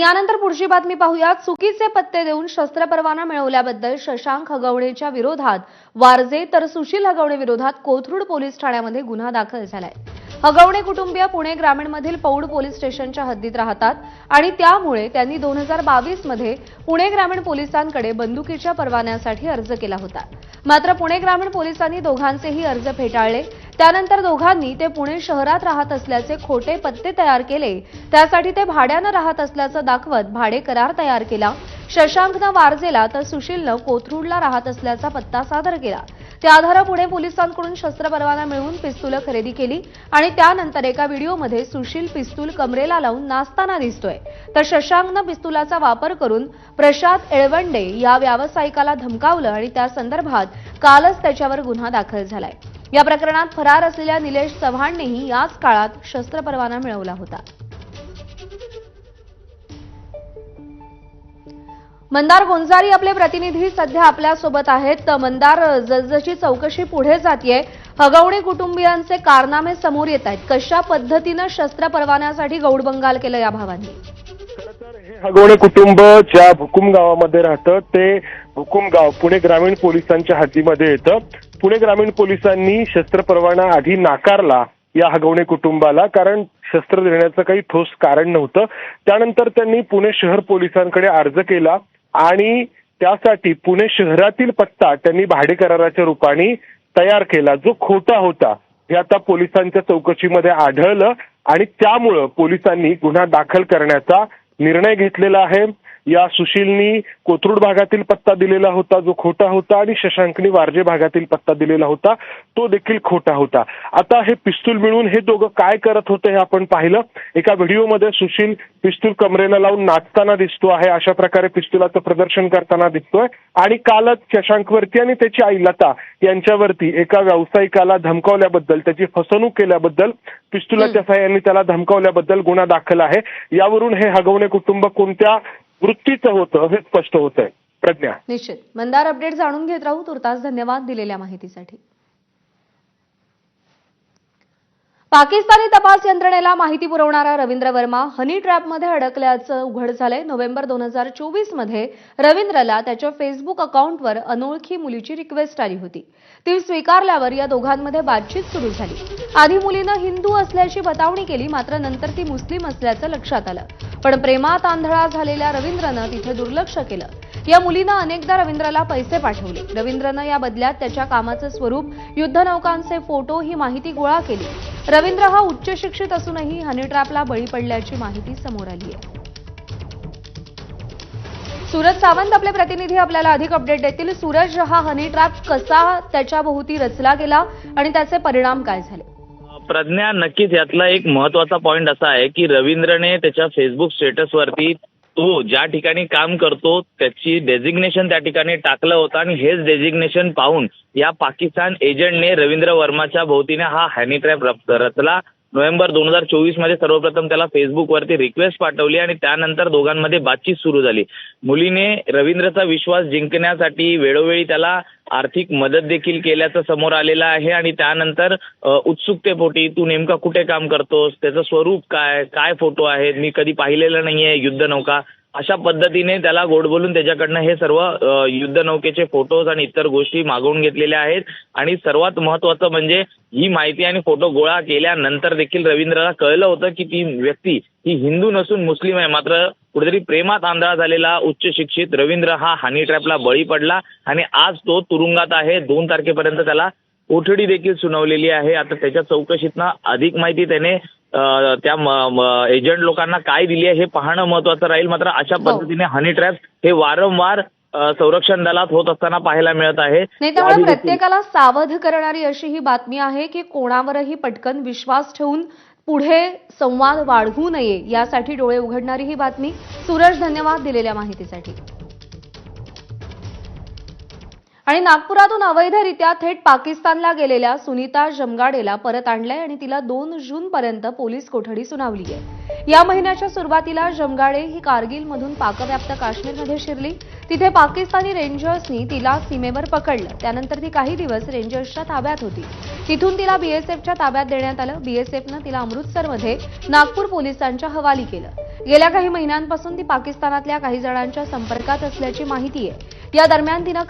यानंतर पुढची बातमी पाहूया चुकीचे पत्ते देऊन शस्त्र परवाना मिळवल्याबद्दल शशांक हगवणेच्या विरोधात वारजे तर सुशील हगवणे विरोधात कोथरूड पोलीस ठाण्यामध्ये गुन्हा दाखल झालाय. हगवणे कुटुंबीय पुणे ग्रामीणमधील पौड पोलीस स्टेशनच्या हद्दीत राहतात आणि त्यामुळे त्यांनी दोन हजार बावीसमध्ये पुणे ग्रामीण पोलिसांकडे बंदुकीच्या परवान्यासाठी अर्ज केला होता. मात्र पुणे ग्रामीण पोलिसांनी दोघांचेही अर्ज फेटाळले त्यानंतर दोघांनी ते पुणे शहरात राहत असल्याचे खोटे पत्ते तयार केले. त्यासाठी ते भाड्यानं राहत असल्याचं दाखवत भाडे करार तयार केला. शशांकनं वारजेला तर सुशीलनं कोथरूडला राहत असल्याचा पत्ता सादर केला. त्या आधारे पुणे पोलिसांकडून शस्त्र परवाना मिळवून पिस्तुलं खरेदी केली आणि त्यानंतर एका व्हिडिओमध्ये सुशील पिस्तूल कमरेला लावून नाचताना दिसतोय. तर शशांकनं पिस्तुलाचा वापर करून प्रशांत एळवंडे या व्यावसायिकाला धमकावलं आणि त्या संदर्भात कालच त्याच्यावर गुन्हा दाखल झालाय. या प्रकरणात फरार असलेल्या निलेश चव्हाणनेही याच काळात शस्त्र परवाना मिळवला होता. मंदार गोंजारी आपले प्रतिनिधी सध्या आपल्यासोबत आहेत. तर मंदार जसजशी चौकशी पुढे जातीये हगवणे कुटुंबियांचे कारनामे समोर येत आहेत कशा पद्धतीनं शस्त्र परवान्यासाठी गौडबंगाल केलं या भावांनी? हगवणे कुटुंब ज्या भुकुम गावामध्ये राहतं ते भुकुम गाव पुणे ग्रामीण पोलिसांच्या हद्दीमध्ये येतं. पुणे ग्रामीण पोलिसांनी शस्त्र परवाना आधी नाकारला या हगवणे कुटुंबाला कारण शस्त्र देण्याचं काही ठोस कारण नव्हतं. त्यानंतर त्यांनी पुणे शहर पोलिसांकडे अर्ज केला आणि त्यासाठी पुणे शहरातील पत्ता त्यांनी भाडे कराराच्या रूपाने तयार केला जो खोटा होता. हे आता पोलिसांच्या चौकशीमध्ये आढळलं आणि त्यामुळं पोलिसांनी गुन्हा दाखल करण्याचा निर्णय घेतलेला आहे. या सुशीलनी कोथरूड भागातील पत्ता दिलेला होता जो खोटा होता आणि शशांकनी वारजे भागातील पत्ता दिलेला होता तो देखील खोटा होता. आता हे पिस्तूल मिळून हे दोघं काय करत होते हे आपण पाहिलं. एका व्हिडिओमध्ये सुशील पिस्तूल कमरेला लावून नाचताना दिसतो आहे अशा प्रकारे पिस्तुलाचं प्रदर्शन करताना दिसतोय. आणि कालच शशांकवरती आणि त्याची आई लता यांच्यावरती एका व्यावसायिकाला धमकावल्याबद्दल त्याची फसवणूक केल्याबद्दल पिस्तुलाच्या सहाय्याने त्याला धमकावल्याबद्दल गुन्हा दाखल आहे. यावरून हे हगवणे कुटुंब कोणत्या वृत्तीचं होतं हे स्पष्ट होत आहे प्रज्ञा. निश्चित. मंदार अपडेट जाणून घेत राहू. तुर्तास धन्यवाद दिलेल्या माहितीसाठी. पाकिस्तानी तपास यंत्रणेला माहिती पुरवणारा रवींद्र वर्मा हनी ट्रॅपमध्ये अडकल्याचं उघड झालंय. नोव्हेंबर दोन हजार चोवीसमध्ये रवींद्रला त्याच्या फेसबुक अकाउंटवर अनोळखी मुलीची रिक्वेस्ट आली होती. ती स्वीकारल्यावर या दोघांमध्ये बातचीत सुरू झाली. आधी मुलीनं हिंदू असल्याची बतावणी केली मात्र नंतर ती मुस्लिम असल्याचं लक्षात आलं. पण प्रेमात आंधळा झालेल्या रवींद्रनं तिथे दुर्लक्ष केलं. या मुलीनं अनेकदा रवींद्रला पैसे पाठवले. रवींद्रनं या बदल्यात त्याच्या कामाचं स्वरूप युद्धनौकांचे फोटो ही माहिती गोळा केली. रवींद्र हा उच्च शिक्षित असूनही हनीट्रॅपला बळी पडल्याची माहिती समोर आली आहे. सूरज सावंत आपले प्रतिनिधी आपल्याला अधिक अपडेट देतील. सूरज हा हनी ट्रॅप कसा त्याच्या भोवती रचला गेला आणि त्याचे परिणाम काय झाले? प्रज्ञा नक्कीच यातला एक महत्त्वाचा पॉइंट असा आहे की रवींद्रने त्याच्या फेसबुक स्टेटसवरती तो ज्या ठिकाणी काम करतो त्याची डेझिग्नेशन त्या ठिकाणी टाकलं होतं आणि हेच डेझिग्नेशन पाहून या पाकिस्तान एजंटने रवींद्र वर्माच्या भोवतीने हा हॅनी ट्रॅप रचला. नोव्हेंबर दोन हजार चोवीसमध्ये सर्वप्रथम त्याला फेसबुकवरती रिक्वेस्ट पाठवली आणि त्यानंतर दोघांमध्ये बातचीत सुरू झाली. मुलीने रवींद्रचा विश्वास जिंकण्यासाठी वेळोवेळी त्याला आर्थिक मदत देखील केल्याचं समोर आलेलं आहे आणि त्यानंतर उत्सुकतेपोटी तू नेमका कुठे काम करतोस? त्याचं स्वरूप काय? काय फोटो आहेत? मी कधी पाहिलेलं नाहीये युद्धनौका अशा पद्धतीने त्याला गोड बोलून त्याच्याकडनं हे सर्व युद्धनौकेचे फोटोज आणि इतर गोष्टी मागवून घेतलेल्या आहेत. आणि सर्वात महत्वाचं म्हणजे ही माहिती आणि फोटो गोळा केल्यानंतर देखील रवींद्रला कळलं होतं की ती व्यक्ती ही हिंदू नसून मुस्लिम आहे. मात्र कुठेतरी प्रेमात आंधळा झालेला उच्च शिक्षित रवींद्र हा हनी ट्रॅपला बळी पडला आणि आज तो तुरुंगात आहे. दोन तारखेपर्यंत त्याला कोठडी देखील सुनावलेली आहे. आता त्याच्या चौकशीतनं अधिक माहिती त्याने त्या एजंट लोकांना काय दिली आहे हे पाहणं महत्वाचं राहील. मात्र अशा हो. पद्धतीने हनी ट्रॅप हे वारंवार संरक्षण दलात होत असताना पाहायला मिळत आहे. नाही त्यामुळे प्रत्येकाला सावध करणारी अशी ही बातमी आहे की कोणावरही पटकन विश्वास ठेवून पुढे संवाद वाढवू नये यासाठी डोळे उघडणारी ही बातमी. सूरज धन्यवाद दिलेल्या माहितीसाठी. आणि नागपुरातून अवैधरित्या थेट पाकिस्तानला गेलेल्या सुनीता जमगाडेला परत आणलंय आणि तिला दोन जून पर्यंत पोलीस कोठडी सुनावली आहे. या महिन्याच्या सुरुवातीला जमगाडे ही कारगिलमधून पाकव्याप्त काश्मीरमध्ये शिरली. तिथे पाकिस्तानी रेंजर्सनी तिला सीमेवर पकडलं. त्यानंतर ती काही दिवस रेंजर्सच्या ताब्यात होती. तिथून तिला बीएसएफच्या ताब्यात देण्यात आलं. बीएसएफनं तिला अमृतसरमध्ये नागपूर पोलिसांच्या हवाली केलं. गेल्या काही महिन्यांपासून ती पाकिस्तानातल्या काही जणांच्या संपर्कात असल्याची माहिती आहे. या दरम्यान तिनं